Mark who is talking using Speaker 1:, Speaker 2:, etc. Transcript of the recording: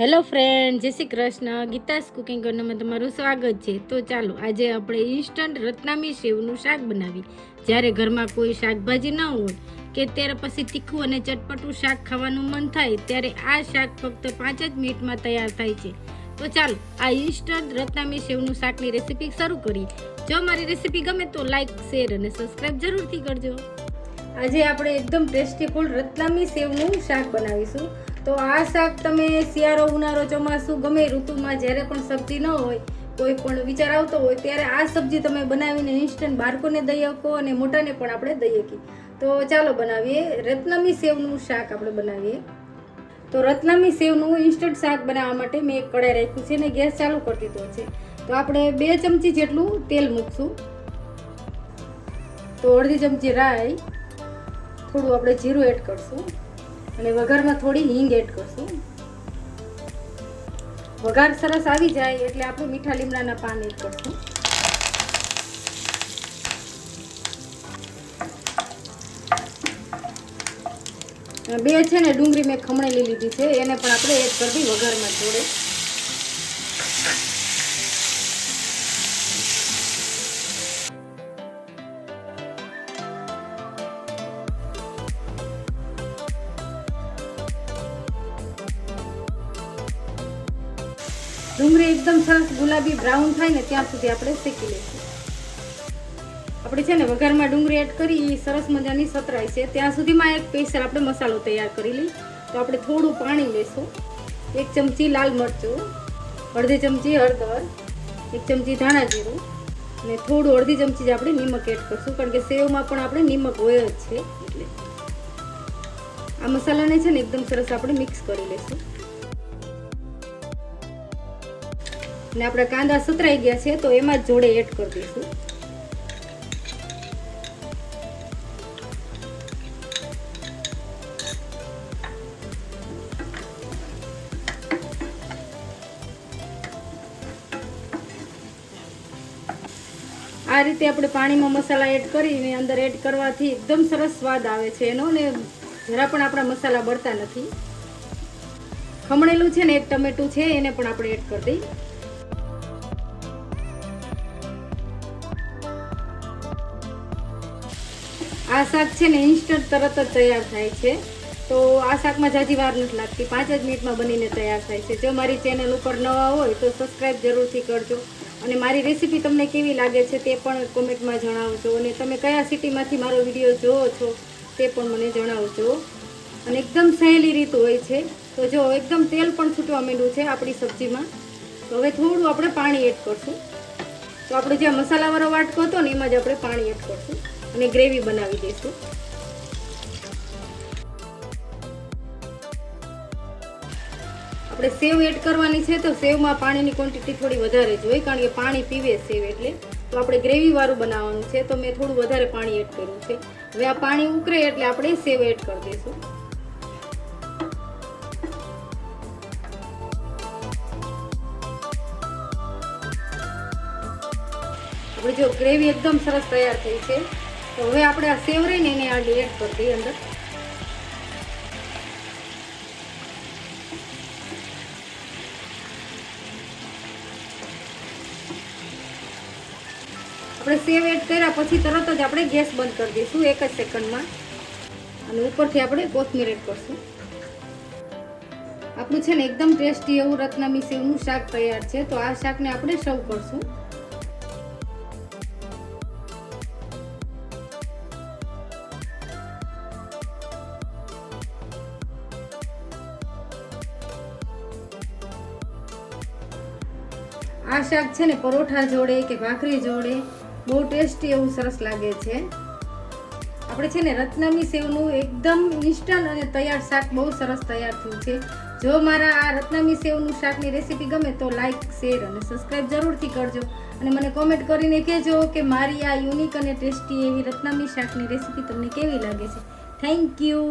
Speaker 1: Hello friend, જય Shri Krishna. Geeta's cooking કોર્નરમાં તમારું સ્વાગત છે. તો ચાલો, આજે આપણે ઇન્સ્ટન્ટ રત્નામી સેવનું શાક બનાવી જ્યારે ઘરમાં કોઈ શાકભાજી ન હોય, કે ત્યારે પછી તીખું અને ચટપટું શાક ખાવાનું મન થાય, ત્યારે આ શાક ફક્ત પાંચ જ મિનિટમાં તૈયાર થાય છે. તો ચાલો, આ ઇન્સ્ટન્ટ રત્નામી સેવનું શાકની રેસીપી શરૂ કરીએ. જો મારી રેસીપી ગમે તો લાઇક શેર અને સબસ્ક્રાઈબ જરૂરથી કરજો. આજે આપણે એકદમ ટેસ્ટીફુલ રતલામી સેવનું શાક બનાવીશું. તો આ શાક તમે શિયાળો ઉનાળો ચોમાસું ગમે ઋતુમાં જ્યારે પણ સબ્જી ન હોય, કોઈ પણ વિચાર આવતો હોય, ત્યારે આ સબ્જી તમે બનાવીને ઇન્સ્ટન્ટ બાળકોને દઈ શકો અને મોટાને પણ આપણે દઈ શકીએ. તો ચાલો બનાવીએ રત્નમી સેવનું શાક આપણે બનાવીએ. તો રત્નમી સેવનું ઇન્સ્ટન્ટ શાક બનાવવા માટે મેં એક કડાઈ રાખ્યું છે ને ગેસ ચાલુ કરી દીધો છે. તો આપણે બે ચમચી જેટલું તેલ મૂકશું. તો અડધી ચમચી રાઈ, થોડું આપણે જીરું એડ કરશું. અને વઘારમાં થોડી હિંગ એડ કરશું. વઘાર સરસ આવી જાય એટલે આપણે મીઠા લીમડાના પાન એડ કરશું. બે છે ને ડુંગળી મેં ખમણેલી લીધી છે, એને પણ આપણે એડ કરવી વઘારમાં જોડે. ડુંગળી એકદમ સરસ ગુલાબી, બ્રાઉન થાય ને ત્યાં સુધી આપણે શેકી લઈશું. આપણે છે ને વઘારમાં ડુંગળી એડ કરી એ સરસ મજાની સતરાય છે. ત્યાં સુધીમાં એક સ્પેશિયલ આપણે મસાલો તૈયાર કરી લઈ. તો આપણે થોડું પાણી લેશું. એક ચમચી લાલ મરચું, અડધી ચમચી હળદર, એક ચમચી ધાણા જીરું અને થોડું અડધી ચમચી જ આપણે નિમક એડ કરશું. કારણ કે સેવમાં પણ આપણે નિમક હોય જ છે. એટલે આ મસાલાને છે ને એકદમ સરસ આપણે મિક્સ કરી લઈશું. અને આપણા કાંદા સતરાઈ ગયા છે, તો એમાં જોડે એડ કરી દઈશું. આ રીતે આપણે પાણીમાં મસાલા એડ કરીને અંદર એડ કરવાથી એકદમ સરસ સ્વાદ આવે છે એનો, ને જરા પણ આપણા મસાલા બળતા નથી. ખમણેલું છે ને, એક ટમેટું છે, એને પણ આપણે એડ કરી દઈએ. આ શાક છે ને ઇન્સ્ટન્ટ તરત જ તૈયાર થાય છે. તો આ શાકમાં જાજી વાર નથી લાગતી. પાંચ જ મિનિટમાં બનીને તૈયાર થાય છે. જો મારી ચેનલ ઉપર નવા હોય તો સબસ્ક્રાઈબ જરૂરથી કરજો. અને મારી રેસીપી તમને કેવી લાગે છે તે પણ કોમેન્ટમાં જણાવજો. અને તમે કયા સિટીમાંથી મારો વીડિયો જોવો છો તે પણ મને જણાવજો. અને એકદમ સહેલી રીત હોય છે. તો જો એકદમ તેલ પણ છૂટવા માંડ્યું છે આપણી સબ્જીમાં. તો હવે થોડું આપણે પાણી એડ કરશું. તો આપણે જે મસાલાવાળો વાટકો હતો ને એમાં જ આપણે પાણી એડ કરશું. અને ગ્રેવી બનાવી દઈશું. આપણે સેવ એડ કરવાની છે તો સેવમાં પાણીની ક્વોન્ટિટી થોડી વધારે જોઈએ કારણ કે પાણી પીવે સેવ એટલે. તો આપણે ગ્રેવી વાળું બનાવવાનું છે, તો મેં થોડું વધારે પાણી એડ કર્યું છે. હવે આ પાણી ઉકળે એટલે આપણે સેવ એડ કરી દઈશું. આપણે જો ગ્રેવી એકદમ સરસ તૈયાર થઈ છે. તો હવે આપણે આ સેવ રહીને એને આ એડ કરી દઈએ અંદર. આપણે સેવ એડ કર્યા પછી તરત જ આપણે ગેસ બંધ કરી દઈશું એક જ સેકન્ડમાં. અને ઉપરથી આપણે કોથમીર એડ કરશું. આપણું છે ને એકદમ ટેસ્ટી એવું રત્નામી સેવનું શાક તૈયાર છે. તો આ શાકને આપણે સર્વ કરશું. આ શાક છે ને પરોઠા જોડે કે ભાખરી જોડે બહુ ટેસ્ટી એવું સરસ લાગે છે. આપણે છે ને રત્નામી સેવનું એકદમ ઇન્સ્ટન્ટ અને તૈયાર શાક બહુ સરસ તૈયાર થયું છે. જો મારા આ રત્નામી સેવનું શાકની રેસીપી ગમે તો લાઇક શેર અને સબસ્ક્રાઈબ જરૂરથી કરજો. અને મને કોમેન્ટ કરીને કહેજો કે મારી આ યુનિક અને ટેસ્ટી એવી રત્નામી શાકની રેસીપી તમને કેવી લાગે છે. Thank you